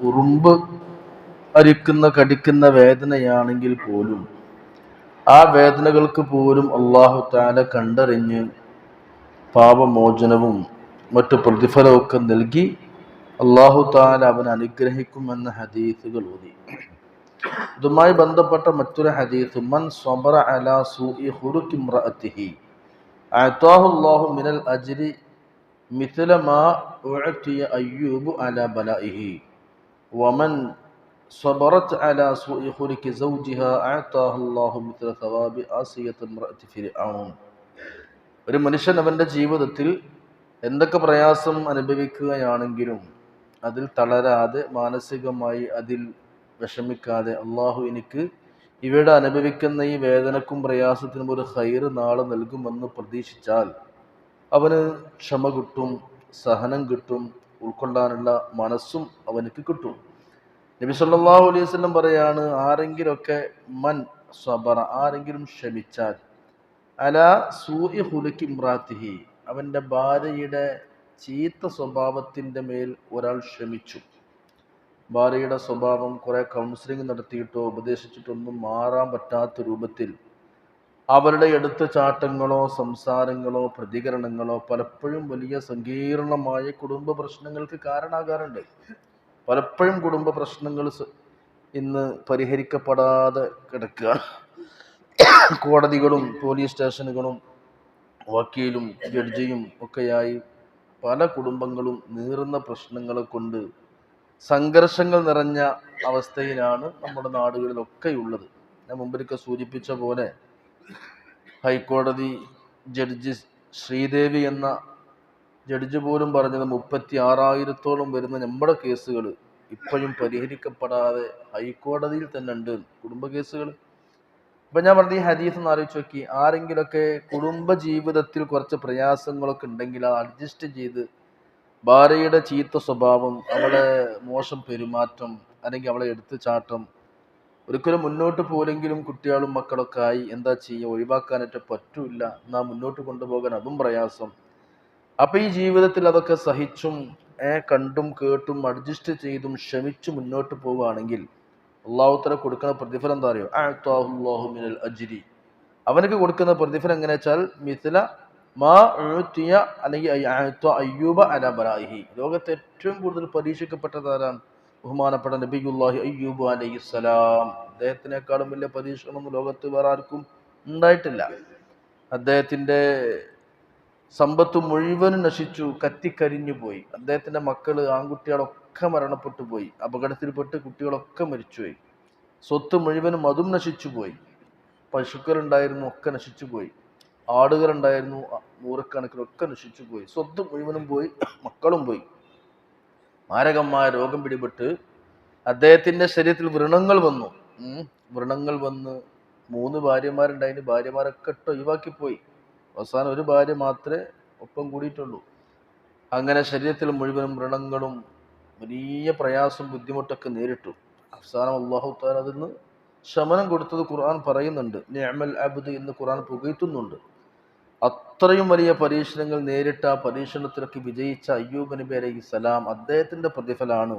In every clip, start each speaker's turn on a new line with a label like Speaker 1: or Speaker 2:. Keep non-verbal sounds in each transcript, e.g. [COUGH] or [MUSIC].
Speaker 1: ഉറുമ്പ് അരിക്കുന്ന കടിക്കുന്ന വേദനയാണെങ്കിൽ പോലും ആ വേദനകൾക്ക് പോലും അള്ളാഹു താല കണ്ടറിഞ്ഞ് പാപമോചനവും മറ്റു പ്രതിഫലമൊക്കെ നൽകി അള്ളാഹു താല അവൻ അനുഗ്രഹിക്കുമെന്ന ഹദീസുകൾ ഓതി. ഇതുമായി ബന്ധപ്പെട്ട മറ്റൊരു ഹദീസ് മൻ സ്വബറ അലാ സൂഇ ഇംറഅത്തിഹി. മിനൽ അജ്രി മിഥല മാ ഉഅതിയ അയ്യൂബ് അലാ ബലാഇഹി. വമൻ صبرت على سوء خلق زوجها أعطاها الله مثل ثواب آسية امرأة فرعون ഒരു മനുഷ്യൻ അവൻ്റെ ജീവിതത്തിൽ എന്തൊക്കെ പ്രയാസം അനുഭവിക്കുകയാണെങ്കിലും അതിൽ തളരാതെ മാനസികമായി അതിൽ വിഷമിക്കാതെ അള്ളാഹു എനിക്ക് ഇവിടെ അനുഭവിക്കുന്ന ഈ വേദനക്കും പ്രയാസത്തിനും ഒരു ഹൈറ് നാളെ നൽകുമെന്ന് പ്രതീക്ഷിച്ചാൽ അവന് ക്ഷമ കിട്ടും സഹനം കിട്ടും ഉൾക്കൊള്ളാനുള്ള മനസ്സും അവനക്ക് കിട്ടും. നബി സല്ലാഹു അലൈഹി വസല്ലം പറയാണ് ആരെങ്കിലൊക്കെ മൻ സ്വബറ ആരെങ്കിലും ക്ഷമിച്ചാൽ അല സൂഇ ഹുലുക്കി ഇമ്രാത്തിഹി അവന്റെ ഭാര്യയുടെ ചീത്ത സ്വഭാവത്തിന്റെ മേൽ ഒരാൾ ക്ഷമിച്ചു ഭാര്യയുടെ സ്വഭാവം കുറേ കൗൺസിലിംഗ് നടത്തിയിട്ടോ ഉപദേശിച്ചിട്ടൊന്നും മാറാൻ പറ്റാത്ത രൂപത്തിൽ അവരുടെ എടുത്തുചാട്ടങ്ങളോ സംസാരങ്ങളോ പ്രതികരണങ്ങളോ പലപ്പോഴും വലിയ സങ്കീർണമായ കുടുംബ പ്രശ്നങ്ങൾക്ക് കാരണമാകാറുണ്ട് പലപ്പോഴും കുടുംബ പ്രശ്നങ്ങൾ ഇന്ന് പരിഹരിക്കപ്പെടാതെ കിടക്കുക. കോടതികളും പോലീസ് സ്റ്റേഷനുകളും വക്കീലും ജഡ്ജിയും ഒക്കെയായി പല കുടുംബങ്ങളും നീറുന്ന പ്രശ്നങ്ങളെ കൊണ്ട് സംഘർഷങ്ങൾ നിറഞ്ഞ അവസ്ഥയിലാണ് നമ്മുടെ നാടുകളിലൊക്കെ ഉള്ളത് ഞാൻ മുമ്പിലൊക്കെ സൂചിപ്പിച്ച പോലെ ഹൈക്കോടതി ജഡ്ജി ശ്രീദേവി എന്ന ജഡ്ജ് പോലും പറഞ്ഞത് മുപ്പത്തി ആറായിരത്തോളം വരുന്ന നമ്മുടെ കേസുകൾ ഇപ്പോഴും പരിഹരിക്കപ്പെടാതെ ഹൈക്കോടതിയിൽ തന്നെ ഉണ്ട്. കുടുംബ കേസുകൾ. ഇപ്പൊ ഞാൻ പറഞ്ഞ ഈ ഹദീസ് എന്ന് ആലോചിച്ച് നോക്കി. ആരെങ്കിലൊക്കെ കുടുംബ ജീവിതത്തിൽ കുറച്ച് പ്രയാസങ്ങളൊക്കെ ഉണ്ടെങ്കിൽ ആ അഡ്ജസ്റ്റ് ചെയ്ത് ഭാര്യയുടെ ചീത്ത സ്വഭാവം അവളെ മോശം പെരുമാറ്റം അല്ലെങ്കിൽ അവളെ എടുത്തുചാട്ടം ഒരിക്കലും മുന്നോട്ട് പോലെങ്കിലും കുട്ടികളും മക്കളൊക്കെ ആയി എന്താ ചെയ്യുക? ഒഴിവാക്കാനായിട്ട് പറ്റൂല എന്നാ മുന്നോട്ട് കൊണ്ടുപോകാൻ അതും പ്രയാസം. അപ്പൊ ഈ ജീവിതത്തിൽ അതൊക്കെ സഹിച്ചും കണ്ടും കേട്ടും അഡ്ജസ്റ്റ് ചെയ്തും ക്ഷമിച്ചു മുന്നോട്ട് പോവുകയാണെങ്കിൽ അള്ളാഹുത്തല കൊടുക്കുന്ന പ്രതിഫലം എന്താ അറിയോ? മിനൽ അജ്രി. അവനക്ക് കൊടുക്കുന്ന പ്രതിഫലം എങ്ങനെ വെച്ചാൽ മിഥില മാ അല്ലെങ്കിൽ അയ്യൂബ ഏറ്റവും കൂടുതൽ പരീക്ഷിക്കപ്പെട്ടതാരാണ് ബഹുമാനപ്പെട്ട നബിയുല്ലാഹി അയ്യൂബ് അലൈഹിസ്സലാം അദ്ദേഹത്തിനേക്കാളും വലിയ പരീക്ഷണമൊന്നും ലോകത്ത് വേറെ ആർക്കും ഉണ്ടായിട്ടില്ല. അദ്ദേഹത്തിന്റെ സമ്പത്ത് മുഴുവനും നശിച്ചു കത്തിക്കരിഞ്ഞു പോയി. അദ്ദേഹത്തിന്റെ മക്കൾ ആൺകുട്ടികളൊക്കെ മരണപ്പെട്ടു പോയി. അപകടത്തിൽപ്പെട്ട് കുട്ടികളൊക്കെ മരിച്ചുപോയി. സ്വത്ത് മുഴുവനും അതും നശിച്ചു പോയി. പശുക്കളുണ്ടായിരുന്നു ഒക്കെ നശിച്ചു പോയി. ആടുകളുണ്ടായിരുന്നു നൂറക്കണക്കിനൊക്കെ നശിച്ചു പോയി. സ്വത്ത് മുഴുവനും പോയി മക്കളും പോയി. മാരകമായ രോഗം പിടിപെട്ട് അദ്ദേഹത്തിന്റെ ശരീരത്തിൽ വ്രണങ്ങൾ വന്നു. വ്രണങ്ങൾ വന്ന് മൂന്ന് ഭാര്യമാരുണ്ടായിരുന്നു ഭാര്യമാരൊക്കെ ഇട്ട് ഒഴിവാക്കി പോയി അവസാനം ഒരു ഭാര്യ മാത്രമേ ഒപ്പം കൂടിയിട്ടുള്ളൂ. അങ്ങനെ ശരീരത്തിൽ മുഴുവനും വ്രണങ്ങളും വലിയ പ്രയാസം ബുദ്ധിമുട്ടൊക്കെ നേരിട്ടു. അവസാനം അള്ളാഹു താൻ അതിൽ നിന്ന് ശമനം കൊടുത്തത് ഖുർആൻ പറയുന്നുണ്ട്. നിഅമൽ അബ്ദ് എന്ന് ഖുർആൻ പുകഴ്ത്തുന്നുണ്ട്. അത്രയും വലിയ പരീക്ഷണങ്ങൾ നേരിട്ട പരീക്ഷണത്തിലൊക്കെ വിജയിച്ച അയ്യൂബ് നബി അലൈഹി സ്വലാം അദ്ദേഹത്തിന്റെ പ്രതിഫലമാണ്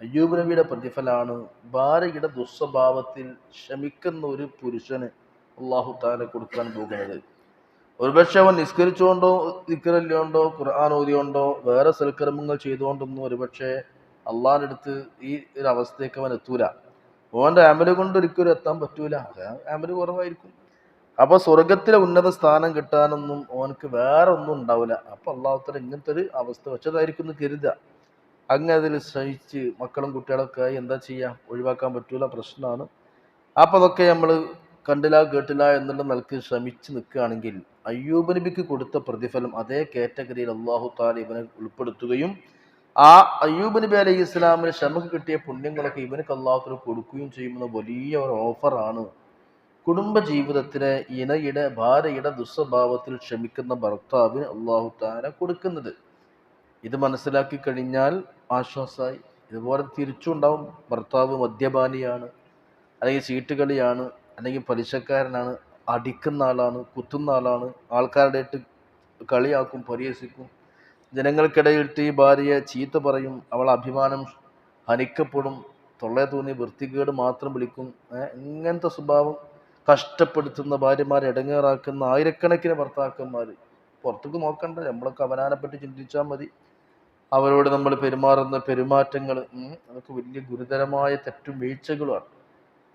Speaker 1: അയ്യൂബ് നബിയുടെ പ്രതിഫലമാണ് ഭാര്യയുടെ ദുസ്വഭാവത്തിൽ ക്ഷമിക്കുന്ന ഒരു പുരുഷന് അള്ളാഹു താല കൊടുക്കാൻ പോകുന്നത്. ഒരുപക്ഷെ അവൻ നിസ്കരിച്ചുകൊണ്ടോ നിക്കറില്ലോണ്ടോ ഖുർആൻ ഓതിയോണ്ടോ വേറെ സൽക്കർമ്മങ്ങൾ ചെയ്തുകൊണ്ടൊന്നും ഒരുപക്ഷെ അള്ളാഹിന്റെ അടുത്ത് ഈ ഒരു അവസ്ഥയ്ക്ക് അവൻ എത്തൂല. ഓന്റെ അമൽ കൊണ്ട് ഒരിക്കലും എത്താൻ പറ്റൂല. അമൽ കുറവായിരിക്കും. അപ്പൊ സ്വർഗത്തിലെ ഉന്നത സ്ഥാനം കിട്ടാനൊന്നും ഓനക്ക് വേറെ ഒന്നും ഉണ്ടാവില്ല അപ്പൊ അള്ളാഹുത്തല ഇങ്ങനത്തെ ഒരു അവസ്ഥ വെച്ചതായിരിക്കും എന്ന് കരുതുക. അങ്ങ് അതിൽ ശ്രമിച്ച് മക്കളും കുട്ടികളൊക്കെ ആയി എന്താ ചെയ്യാ? ഒഴിവാക്കാൻ പറ്റൂല പ്രശ്നമാണ്. അപ്പൊ അതൊക്കെ നമ്മൾ കണ്ടില്ല കേട്ടില്ല എന്നുള്ള നിലയ്ക്ക് ശ്രമിച്ച് നിൽക്കുകയാണെങ്കിൽ അയ്യൂബ് നബിക്ക് കൊടുത്ത പ്രതിഫലം അതേ കാറ്റഗറിയിൽ അള്ളാഹു താല ഇവനെ ഉൾപ്പെടുത്തുകയും ആ അയ്യൂബ് നബി അലൈഹി ഇസ്ലാമിന് ക്ഷമക്ക് കിട്ടിയ പുണ്യങ്ങളൊക്കെ ഇവനക്ക് അള്ളാഹുത്തിന് കൊടുക്കുകയും ചെയ്യുമെന്ന വലിയ ഒരു ഓഫറാണ് കുടുംബ ജീവിതത്തിലെ ഇണയുടെ ഭാര്യയുടെ ദുസ്വഭാവത്തിൽ ക്ഷമിക്കുന്ന ഭർത്താവിന് അള്ളാഹു താര കൊടുക്കുന്നത്. ഇത് മനസ്സിലാക്കി കഴിഞ്ഞാൽ ആശ്വാസമായി ഇതുപോലെ തിരിച്ചുണ്ടാവും. ഭർത്താവ് മദ്യപാനിയാണ് അല്ലെങ്കിൽ ചീട്ടുകളിയാണ് അല്ലെങ്കിൽ പലിശക്കാരനാണ് അടിക്കുന്ന ആളാണ് കുത്തുന്ന ആളാണ് ആൾക്കാരുടെ ഇട്ട് കളിയാക്കും പരിഹസിക്കും. ജനങ്ങൾക്കിടയിട്ട് ഈ ഭാര്യയെ ചീത്ത പറയും അവൾ അഭിമാനം ഹനിക്കപ്പെടും തൊള്ളയെ തോന്നി വൃത്തികേട് മാത്രം വിളിക്കും ഇങ്ങനത്തെ സ്വഭാവം കഷ്ടപ്പെടുത്തുന്ന ഭാര്യമാരെ ഇടങ്ങേറാക്കുന്ന ആയിരക്കണക്കിന് ഭർത്താക്കന്മാർ പുറത്തേക്ക് നോക്കണ്ട നമ്മളൊക്കെ അവനാനെപ്പറ്റി ചിന്തിച്ചാൽ മതി. അവരോട് നമ്മൾ പെരുമാറുന്ന പെരുമാറ്റങ്ങൾ അതൊക്കെ വലിയ ഗുരുതരമായ തെറ്റും വീഴ്ചകളുമാണ്.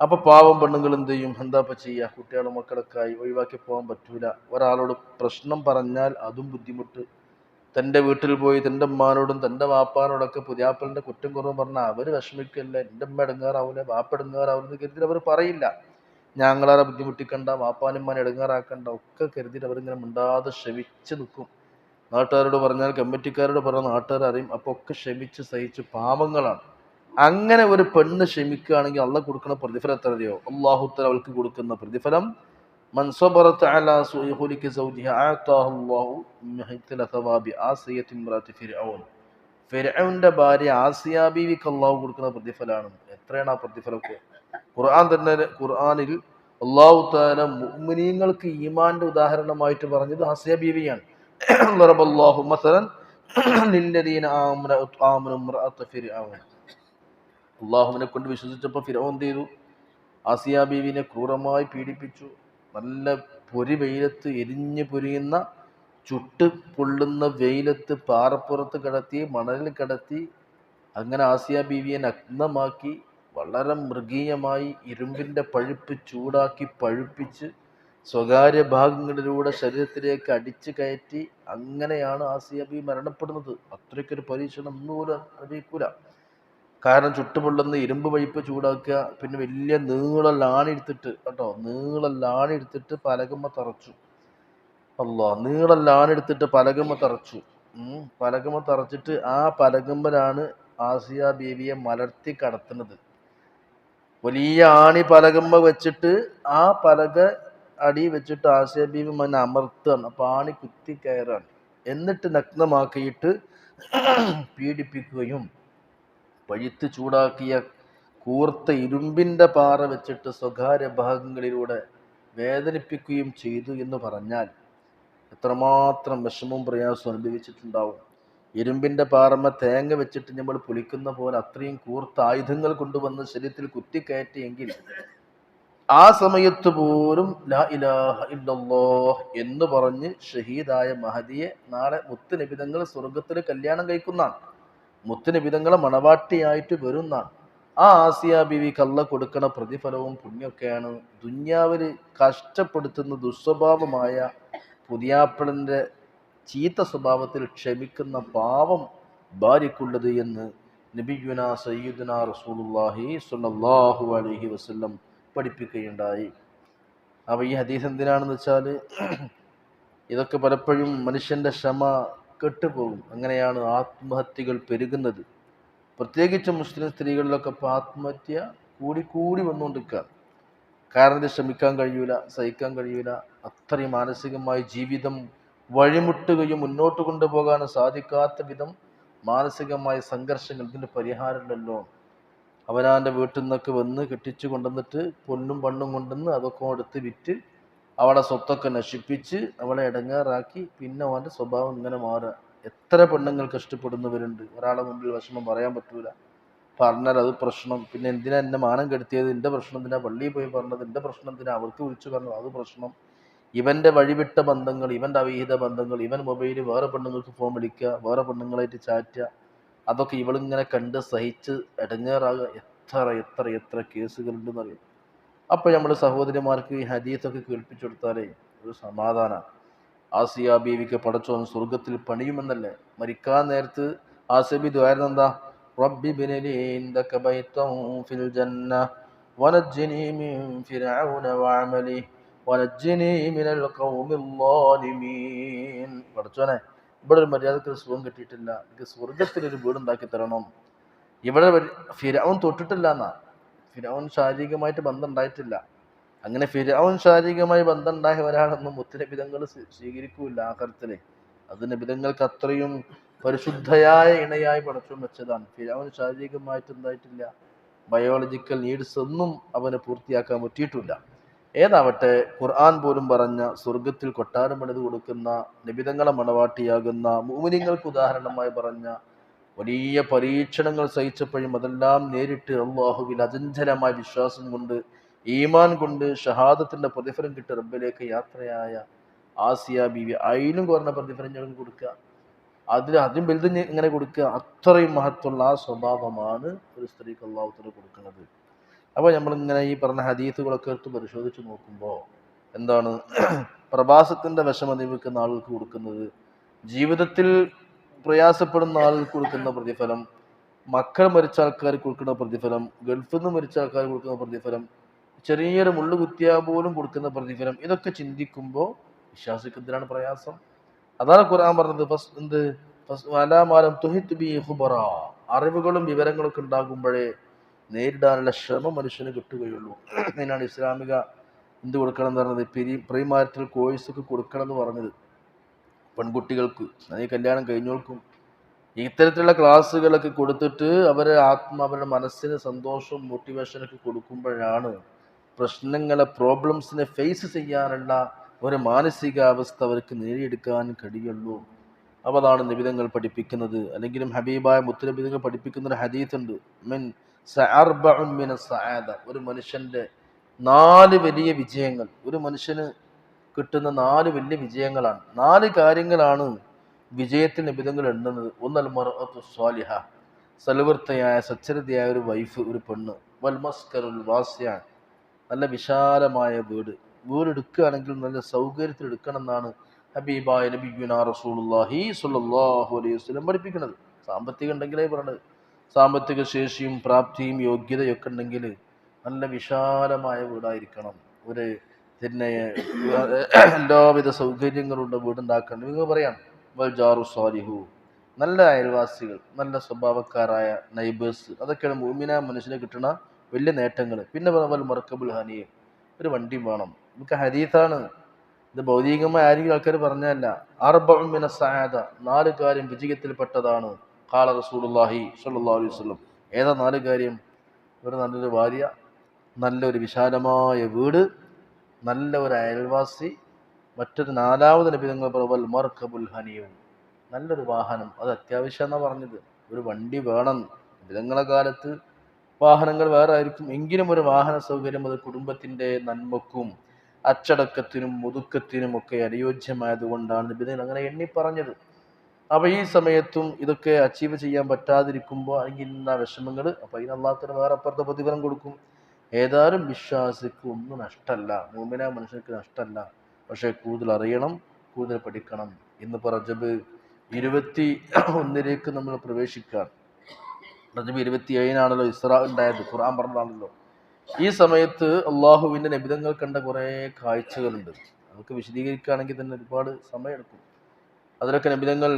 Speaker 1: അപ്പൊ പാവം പെണ്ണുങ്ങൾ എന്ത് ചെയ്യും? എന്താ ഇപ്പൊ ചെയ്യുക കുട്ടികളും മക്കളൊക്കെ ആയി ഒഴിവാക്കി പോകാൻ പറ്റൂല. ഒരാളോട് പ്രശ്നം പറഞ്ഞാൽ അതും ബുദ്ധിമുട്ട്. തന്റെ വീട്ടിൽ പോയി തന്റെ ഉമ്മാനോടും തന്റെ വാപ്പാനോടൊക്കെ പുതിയാപ്പലിന്റെ കുറ്റം കുറവ് പറഞ്ഞാൽ അവർ വിഷമിക്കല്ലേ? എന്റെ ഉമ്മ എടുങ്ങാറാവൂല വാപ്പ എടുങ്ങാറാവൂലെന്ന് കരുതി അവർ പറയില്ല. ഞങ്ങളാരെ ബുദ്ധിമുട്ടിക്കണ്ട വാപ്പാനും മാൻ എടുങ്ങാറാക്കണ്ട ഒക്കെ കരുതിയിട്ട് അവരിങ്ങനെ മിണ്ടാതെ ക്ഷമിച്ച് നിൽക്കും നാട്ടുകാരോട് പറഞ്ഞാൽ കമ്മിറ്റിക്കാരോട് പറഞ്ഞാൽ നാട്ടുകാർ അറിയും അപ്പോൾ ഒക്കെ ക്ഷമിച്ച് സഹിച്ച് പാപങ്ങളാണ് അങ്ങനെ ഒരു പെണ്ണ് ക്ഷമിക്കുകയാണെങ്കിൽ അള്ള കൊടുക്കുന്ന പ്രതിഫലം എത്ര അറിയോ? അള്ളാഹുത്തല അവൾക്ക് കൊടുക്കുന്ന പ്രതിഫലം അലാ ഭാര്യ ആസിയ അള്ളാഹു കൊടുക്കുന്ന പ്രതിഫലമാണ്. എത്രയാണ് ആ പ്രതിഫലമൊക്കെ? ഖുർആൻ തന്നെ ഖുർആാനിൽ അള്ളാഹു താല മുഅ്മിനീങ്ങൾക്ക് ഈമാന്റെ ഉദാഹരണമായിട്ട് പറഞ്ഞത് ഹസിയ ബീവിയാണ്. റബ്ബല്ലാഹു മസലൻ ലില്ലദീന അള്ളാഹുവിനെ കൊണ്ട് വിശ്വസിച്ചപ്പോൾ ഫിറോൻ ചെയ്തു? ആസിയ ബീവിനെ ക്രൂരമായി പീഡിപ്പിച്ചു. നല്ല പൊരി വെയിലത്ത് എരിഞ്ഞു പൊരിയുന്ന ചുട്ട് പൊള്ളുന്ന വെയിലത്ത് പാറപ്പുറത്ത് കിടത്തി മണലിൽ കിടത്തി അങ്ങനെ ആസിയ ബീവിയെ നഗ്നമാക്കി വളരെ മൃഗീയമായി ഇരുമ്പിന്റെ പഴുപ്പ് ചൂടാക്കി പഴുപ്പിച്ച് സ്വകാര്യ ഭാഗങ്ങളിലൂടെ ശരീരത്തിലേക്ക് അടിച്ചു കയറ്റി അങ്ങനെയാണ് ആസിയ ബി മരണപ്പെടുന്നത്. അത്രയ്ക്കൊരു പരീക്ഷണം ഒന്നുപോലും അറിയിക്കൂല. കാരണം ചുട്ടുപൊള്ളുന്ന ഇരുമ്പ് പഴുപ്പ് ചൂടാക്കുക പിന്നെ വലിയ നീള ലാണെടുത്തിട്ട് കേട്ടോ നീള ലാണെടുത്തിട്ട് പലകമ്മ തറച്ചു. അല്ലോ നീള ലാണെടുത്തിട്ട് പലകമ്മ തറച്ചു. പലകമ്മ തറച്ചിട്ട് ആ പലകമ്മലാണ് ആസിയ ബീവിയെ മലർത്തി കടത്തുന്നത്. വലിയ ആണി പലകമ്മ വെച്ചിട്ട് ആ പലക അടി വെച്ചിട്ട് ആസിയ അതിനെ അമർത്തുകയാണ്. അപ്പൊ ആണി കുത്തി കയറാണ്. എന്നിട്ട് നഗ്നമാക്കിയിട്ട് പീഡിപ്പിക്കുകയും പഴുത്ത് ചൂടാക്കിയ കൂർത്ത ഇരുമ്പിന്റെ പാറ വെച്ചിട്ട് സ്വകാര്യ ഭാഗങ്ങളിലൂടെ വേദനിപ്പിക്കുകയും ചെയ്തു എന്ന് പറഞ്ഞാൽ എത്രമാത്രം വിഷമവും പ്രയാസവും അനുഭവിച്ചിട്ടുണ്ടാവും. ഇരുമ്പിന്റെ പാറമ തേങ്ങ വെച്ചിട്ട് നമ്മൾ പുളിക്കുന്ന പോലെ അത്രയും കൂർത്ത ആയുധങ്ങൾ കൊണ്ടുവന്ന് ശരീരത്തിൽ കുത്തിക്കയറ്റിയെങ്കിൽ ആ സമയത്ത് പോലും ലാ ഇലാഹ ഇല്ലല്ലാഹ് എന്ന് പറഞ്ഞ് ഷഹീദായ മഹദിയെ നാളെ മുത്തുനിബിതങ്ങൾ സ്വർഗത്തിൽ കല്യാണം കഴിക്കുന്നതാണ്. മുത്തുനിബിതങ്ങളെ മണവാട്ടിയായിട്ട് വരുന്നതാണ്. ആ ആസിയ ബിവി കള്ള കൊടുക്കണ പ്രതിഫലവും പുണ്യമൊക്കെയാണ് ദുന്യാവിൽ കഷ്ടപ്പെടുത്തുന്ന ദുസ്വഭാവമായ പുതിയാപ്പിളന്റെ ചീത്ത സ്വഭാവത്തിൽ ക്ഷമിക്കുന്ന പാവം ഭാര്യക്കുള്ളത് എന്ന് നബിയുന സയ്യിദുന റസൂലുല്ലാഹി സുല്ലാഹു അലഹി വസ്ല്ലം പഠിപ്പിക്കുകയുണ്ടായി. അപ്പോൾ ഈ ഹദീസ് എന്തിനാണെന്ന് വെച്ചാൽ [CLEARS THROAT] ഇതൊക്കെ പലപ്പോഴും മനുഷ്യന്റെ ക്ഷമ കെട്ടുപോകും. അങ്ങനെയാണ് ആത്മഹത്യകൾ പെരുകുന്നത്. പ്രത്യേകിച്ച് മുസ്ലിം സ്ത്രീകളിലൊക്കെ ഇപ്പോൾ ആത്മഹത്യ കൂടിക്കൂടി വന്നുകൊണ്ടിരിക്കുക. കാരണം ഇത് ശ്രമിക്കാൻ കഴിയൂല സഹിക്കാൻ കഴിയൂല. അത്രയും മാനസികമായി ജീവിതം വഴിമുട്ടുകയും മുന്നോട്ട് കൊണ്ടുപോകാൻ സാധിക്കാത്ത വിധം മാനസികമായ സംഘർഷങ്ങൾ ഇതിന്റെ പരിഹാരമില്ലല്ലോ. അവനാന്റെ വീട്ടിൽ നിന്നൊക്കെ വന്ന് കെട്ടിച്ചു കൊണ്ടുവന്നിട്ട് പൊന്നും പണ്ണും കൊണ്ടുവന്ന് അതൊക്കെ എടുത്ത് വിറ്റ് അവളെ സ്വത്തൊക്കെ നശിപ്പിച്ച് അവളെ ഇടങ്ങാറാക്കി പിന്നെ അവന്റെ സ്വഭാവം ഇങ്ങനെ മാറുക. എത്ര പെണ്ണുങ്ങൾ കഷ്ടപ്പെടുന്നവരുണ്ട്. ഒരാളെ മുമ്പിൽ വിഷമം പറയാൻ പറ്റൂല. പറഞ്ഞാൽ അത് പ്രശ്നം. പിന്നെ എന്തിനാ എന്നെ മാനം കെടുത്തിയത്? എന്റെ പ്രശ്നം എന്തിനാ? പള്ളിയിൽ പോയി പറഞ്ഞത്? എന്റെ പ്രശ്നം എന്തിനാ? അവർക്ക് വിളിച്ചു പറഞ്ഞത്? അത് പ്രശ്നം. ഇവന്റെ വഴിവിട്ട ബന്ധങ്ങൾ ഇവന്റെ അവിഹിത ബന്ധങ്ങൾ ഇവൻ മൊബൈലിൽ വേറെ പെണ്ണുങ്ങൾക്ക് ഫോൺ വിളിക്കുക വേറെ പെണ്ണുങ്ങളായിട്ട് ചാറ്റുക അതൊക്കെ ഇവളിങ്ങനെ കണ്ട് സഹിച്ച് ഇടങ്ങേറാകുക. എത്ര എത്ര എത്ര കേസുകളുണ്ടെന്ന് അറിയാം അപ്പോൾ നമ്മൾ സഹോദരിമാർക്ക് ഈ ഹദീസൊക്കെ കേൾപ്പിച്ചു കൊടുത്താലേ ഒരു സമാധാനമാണ് ആസിയ ബീവിക്ക് പടച്ചോൻ സ്വർഗത്തിൽ പണിയുമെന്നല്ലേ? മരിക്കാൻ നേരത്ത് ആസിബി ദ്വാരം എന്താ? റബ്ബി ഫിൽ ജന്ന മിൻ പടച്ചോനെ ഇവിടെ ഒരു മര്യാദയ്ക്ക് ഒരു സുഖം കിട്ടിയിട്ടില്ല. എനിക്ക് സ്വർഗത്തിൽ ഒരു വീടുണ്ടാക്കി തരണം. ഇവിടെ ഫിരാവൻ തൊട്ടിട്ടില്ല എന്നാ. ഫിരാവൻ ശാരീരികമായിട്ട് ബന്ധം ഉണ്ടായിട്ടില്ല അങ്ങനെ ഫിരാവൻ ശാരീരികമായി ബന്ധം ഉണ്ടായ ഒരാളൊന്നും മുത്തനബിതങ്ങൾ സ്വീകരിക്കൂല ആഹർത്തിൽ അത് നബിതങ്ങൾക്ക് അത്രയും പരിശുദ്ധയായ ഇണയായി പടച്ചു വെച്ചതാണ്. ഫിരാവൻ ശാരീരികമായിട്ട് ഉണ്ടായിട്ടില്ല ബയോളജിക്കൽ നീഡ്സ് ഒന്നും അവന് പൂർത്തിയാക്കാൻ പറ്റിയിട്ടില്ല. ഏതാവട്ടെ ഖുർആൻ പോലും പറഞ്ഞ സ്വർഗത്തിൽ കൊട്ടാരം പണിത് കൊടുക്കുന്ന നിബിതങ്ങളെ മണവാട്ടിയാകുന്ന മൂമിനിങ്ങൾക്ക് ഉദാഹരണമായി പറഞ്ഞ വലിയ പരീക്ഷണങ്ങൾ സഹിച്ചപ്പോഴും അതെല്ലാം നേരിട്ട് അള്ളാഹുവിൽ അചഞ്ചലമായ വിശ്വാസം കൊണ്ട് ഈമാൻ കൊണ്ട് ഷഹാദത്തിന്റെ പ്രതിഫലം കിട്ടി റബ്ബിലേക്ക് യാത്രയായ ആസിയ ബീവി അതിലും കുറഞ്ഞ പ്രതിഫലം ഞങ്ങൾക്ക് കൊടുക്കുക. അതിൽ അതിലും വലുത് ഇങ്ങനെ കൊടുക്കുക. അത്രയും മഹത്വമുള്ള ആ സ്വഭാവമാണ് ഒരു സ്ത്രീക്ക് അള്ളാഹുത്തിന് കൊടുക്കുന്നത്. അപ്പോൾ നമ്മളിങ്ങനെ ഈ പറഞ്ഞ ഹദീസുകളൊക്കെ എടുത്ത് പരിശോധിച്ച് നോക്കുമ്പോൾ എന്താണ് [CLEARS THROAT] പ്രവാസത്തിന്റെ വിഷമം അനുഭവിക്കുന്ന ആളുകൾക്ക് കൊടുക്കുന്നത് ജീവിതത്തിൽ പ്രയാസപ്പെടുന്ന ആളുകൾക്ക് കൊടുക്കുന്ന പ്രതിഫലം മക്കൾ മരിച്ച ആൾക്കാർക്ക് കൊടുക്കുന്ന പ്രതിഫലം ഗൾഫിൽ നിന്ന് മരിച്ച ആൾക്കാർ കൊടുക്കുന്ന പ്രതിഫലം ചെറിയൊരു മുള്ളു കുത്തിയാൽ പോലും കൊടുക്കുന്ന പ്രതിഫലം ഇതൊക്കെ ചിന്തിക്കുമ്പോൾ വിശ്വാസിക്കുന്നതിനാണ് പ്രയാസം. അതാണ് ഖുർആൻ പറഞ്ഞത് ഫസ്റ്റ് എന്ത്? ഫസ്റ്റ് അലാമാലം ബി ഹുബറ അറിവുകളും വിവരങ്ങളൊക്കെ ഉണ്ടാകുമ്പോഴേ നേരിടാനുള്ള ശ്രമം മനുഷ്യന് കിട്ടുകയുള്ളൂ. അതിനാണ് ഇസ്ലാമിക എന്ത് കൊടുക്കണം എന്ന് പറഞ്ഞത്? പ്രീ പ്രീ മാരിറ്റൽ കോഴ്സ് കൊടുക്കണം എന്ന് പറഞ്ഞത്. പെൺകുട്ടികൾക്ക് അതായത് കല്യാണം കഴിഞ്ഞോൾക്കും ഇത്തരത്തിലുള്ള ക്ലാസ്സുകളൊക്കെ കൊടുത്തിട്ട് അവരെ ആത്മ അവരുടെ മനസ്സിന് സന്തോഷവും മോട്ടിവേഷനൊക്കെ കൊടുക്കുമ്പോഴാണ് പ്രശ്നങ്ങളെ പ്രോബ്ലംസിനെ ഫേസ് ചെയ്യാനുള്ള ഒരു മാനസികാവസ്ഥ അവർക്ക് നേടിയെടുക്കാൻ കഴിയുള്ളൂ. അപ്പോൾ അതാണ് നിബിധങ്ങൾ പഠിപ്പിക്കുന്നത്. അല്ലെങ്കിലും ഹബീബായ മുത്തുനിബിധങ്ങൾ പഠിപ്പിക്കുന്ന ഒരു ഹദീത്ത് ഉണ്ട് മിൻ സഅർബഉൻ സആദ ഒരു മനുഷ്യന്റെ നാല് വലിയ വിജയങ്ങൾ. ഒരു മനുഷ്യന് കിട്ടുന്ന നാല് വലിയ വിജയങ്ങളാണ്. നാല് കാര്യങ്ങളാണ് വിജയത്തിന് വിധങ്ങൾ എണ്ണുന്നത്. ഒന്നൽ മറത്തു സ്വാലിഹ. സൽവൃത്തയായ സച്ചരിതയായ ഒരു വൈഫ് ഒരു പെണ്ണ്. വൽമസ്കറുൽ വാസ്യ. നല്ല വിശാലമായ വീട്. വീട് എടുക്കുകയാണെങ്കിൽ നല്ല സൗകര്യത്തിൽ എടുക്കണം എന്നാണ് ഹബീബായ നബിയുന റസൂലുള്ളാഹി സ്വല്ലല്ലാഹു അലൈഹി വസല്ലം പഠിപ്പിക്കുന്നത്. സാമ്പത്തികം ഉണ്ടെങ്കിലേ പറഞ്ഞത്. സാമ്പത്തിക ശേഷിയും പ്രാപ്തിയും യോഗ്യതയൊക്കെ ഉണ്ടെങ്കിൽ നല്ല വിശാലമായ വീടായിരിക്കണം. ഒരു പിന്നെ എല്ലാവിധ സൗകര്യങ്ങളുള്ള വീടുണ്ടാക്കണം നിങ്ങൾ പറയാം വൽ ജാറു സ്വാലിഹു നല്ല അയൽവാസികൾ നല്ല സ്വഭാവക്കാരായ നൈബേഴ്സ് അതൊക്കെയാണ് മൂമിന മനുഷ്യന് കിട്ടുന്ന വലിയ നേട്ടങ്ങൾ. പിന്നെ വൽ മറക്കബുൽ ഹനിയെ ഒരു വണ്ടി വേണം. നമുക്ക് ഹരീത്താണ് ഇത് ഭൗതികമായ ആരെങ്കിലും ആൾക്കാർ പറഞ്ഞല്ല അർബമിന സഹായത നാല് കാര്യം വിജയത്തിൽപ്പെട്ടതാണ്. കാല റസൂലുള്ളാഹി സല്ലാ അലൈഹി വസല്ലം ഏതാ നാല് കാര്യം? ഒരു നല്ലൊരു ഭാര്യ നല്ലൊരു വിശാലമായ വീട് നല്ല ഒരു അയൽവാസി മറ്റൊരു നാലാമത് ലഭ്യങ്ങൾ പ്രബൽ മർക്കബുൽ ഹനിയും നല്ലൊരു വാഹനം. അത് അത്യാവശ്യം എന്നാ പറഞ്ഞത്. ഒരു വണ്ടി വേണം. നബിതങ്ങളെ കാലത്ത് വാഹനങ്ങൾ വേറെ ആയിരിക്കും. എങ്കിലും ഒരു വാഹന സൗകര്യം അത് കുടുംബത്തിന്റെ നന്മക്കും അച്ചടക്കത്തിനും മുതുക്കത്തിനും ഒക്കെ അനുയോജ്യമായതുകൊണ്ടാണ് നബിതങ്ങൾ അങ്ങനെ എണ്ണി പറഞ്ഞത്. അപ്പൊ ഈ സമയത്തും ഇതൊക്കെ അച്ചീവ് ചെയ്യാൻ പറ്റാതിരിക്കുമ്പോൾ അല്ലെങ്കിൽ ഇന്ന വിഷമങ്ങൾ അപ്പൊ അതിന് അള്ളാഹത്തിന് വേറെ അപ്പുറത്തെ പ്രതിഫലം കൊടുക്കും. ഏതായാലും വിശ്വാസിക്ക് ഒന്നും നഷ്ടമല്ല മൂമിന മനുഷ്യർക്ക് നഷ്ടമല്ല പക്ഷെ കൂടുതൽ അറിയണം കൂടുതൽ പഠിക്കണം ഇന്ന് റജബ് ഇരുപത്തി ഒന്നിലേക്ക് നമ്മൾ പ്രവേശിക്കുകയാണ് റജബ് ഇരുപത്തി ഏഴിനാണല്ലോ ഇസ്ര ഉണ്ടായത് ഖുർആൻ പറഞ്ഞതാണല്ലോ. ഈ സമയത്ത് അള്ളാഹുവിന്റെ നബിതങ്ങൾ കണ്ട കുറേ കാഴ്ചകളുണ്ട്. അതൊക്കെ വിശദീകരിക്കുകയാണെങ്കിൽ തന്നെ ഒരുപാട് സമയമെടുക്കും. അതിലൊക്കെ നബിതങ്ങൾ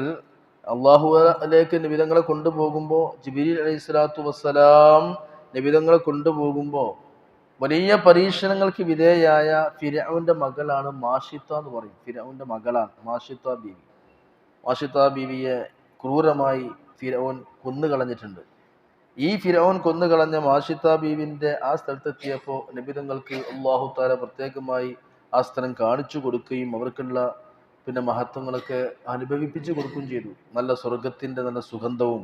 Speaker 1: അള്ളാഹുലേക്ക് നബിതങ്ങളെ കൊണ്ടുപോകുമ്പോൾ ജിബിരി അലൈഹി സ്വലാത്തു വസ്സലാം നബിതങ്ങളെ കൊണ്ടുപോകുമ്പോൾ വലിയ പരീക്ഷണങ്ങൾക്ക് വിധേയായ ഫിരാവിന്റെ മകളാണ് മാഷിത്ത എന്ന് പറയും. ഫിരാവിന്റെ മകളാണ് മാഷിത്ത ബീവി. മാഷിത്ത ബീവിയെ ക്രൂരമായി ഫിരവൻ കൊന്നുകളഞ്ഞിട്ടുണ്ട് ഈ ഫിരവൻ കൊന്നുകളഞ്ഞ മാഷിത്ത ബീവിന്റെ ആ സ്ഥലത്തെത്തിയപ്പോൾ നബിതങ്ങൾക്ക് അള്ളാഹു താര പ്രത്യേകമായി ആ സ്ഥലം കാണിച്ചു കൊടുക്കുകയും അവർക്കുള്ള പിന്നെ മഹത്വങ്ങളൊക്കെ അനുഭവിപ്പിച്ചു കൊടുക്കുകയും ചെയ്തു. നല്ല സ്വർഗത്തിന്റെ നല്ല സുഗന്ധവും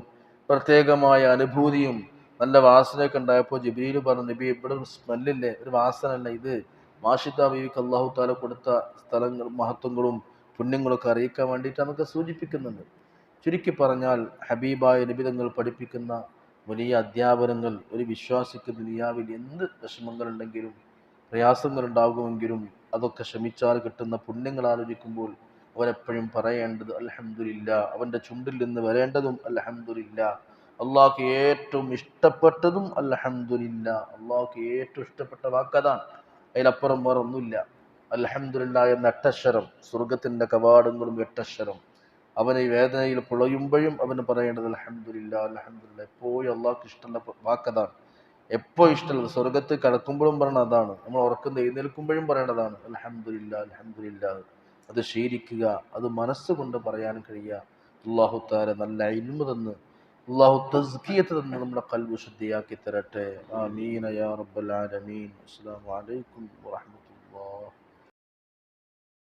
Speaker 1: പ്രത്യേകമായ അനുഭൂതിയും നല്ല വാസനയൊക്കെ ഉണ്ടായപ്പോൾ ജബീൽ പറഞ്ഞു നബി ഇവിടെ ഒരു സ്മെല്ലില്ലേ? ഒരു വാസനല്ല ഇത്. മാഷിത്ത ബീവിക്ക് അള്ളാഹു താല കൊടുത്ത സ്ഥലങ്ങൾ മഹത്വങ്ങളും പുണ്യങ്ങളൊക്കെ അറിയിക്കാൻ വേണ്ടിയിട്ട് നമുക്ക് സൂചിപ്പിക്കുന്നുണ്ട്. ചുരുക്കി പറഞ്ഞാൽ ഹബീബായ നിബിതങ്ങൾ പഠിപ്പിക്കുന്ന വലിയ അധ്യാപനങ്ങൾ ഒരു വിശ്വാസിക്ക് ദുനിയാവിൽ എന്ത് വിഷമങ്ങളുണ്ടെങ്കിലും പ്രയാസങ്ങൾ ഉണ്ടാകുമെങ്കിലും അതൊക്കെ ശ്രമിച്ചാൽ കിട്ടുന്ന പുണ്യങ്ങൾ ആലോചിക്കുമ്പോൾ അവനെപ്പോഴും പറയേണ്ടത് അലഹമുല്ല അവന്റെ ചുണ്ടിൽ നിന്ന് വരേണ്ടതും അലഹമുല്ല അള്ളാഹ്ക്ക് ഏറ്റവും ഇഷ്ടപ്പെട്ടതും അലഹമുല്ല അള്ളാഹ്ക്ക് ഏറ്റവും ഇഷ്ടപ്പെട്ട വാക്കതാണ് അതിലപ്പുറം വേറെ ഒന്നുമില്ല അലഹമുല്ല എന്ന എട്ടക്ഷരം സ്വർഗത്തിന്റെ കവാടങ്ങളും എട്ടക്ഷരം അവനെ വേദനയിൽ പുളയുമ്പോഴും അവന് പറയേണ്ടത് അലഹമുല്ല അലഹമുല്ല എപ്പോഴും അള്ളാഹ്ക്ക് ഇഷ്ടമുള്ള വാക്കതാണ് എപ്പോ ഇഷ്ടമുള്ളത് സ്വർഗത്ത് കടക്കുമ്പോഴും പറയണതാണ് നമ്മൾ ഉറക്കുന്ന എഴുന്നേൽക്കുമ്പോഴും പറയേണ്ടതാണ് അലഹമുല്ല അൽഹംദുലില്ല. അത് ശീലിക്കുക അത് മനസ്സുകൊണ്ട് പറയാൻ കഴിയുക. അള്ളാഹുത്താര നല്ല ഇൽമ തന്ന് അള്ളാഹു തസ്കിയത്ത് തന്ന് നമ്മുടെ കൽവ് ശുദ്ധിയാക്കി തരട്ടെ. ആമീൻ. യാ റബ്ബൽ ആലമീൻ. അസ്സലാമു അലൈക്കും വറഹ്മത്തുള്ളാഹി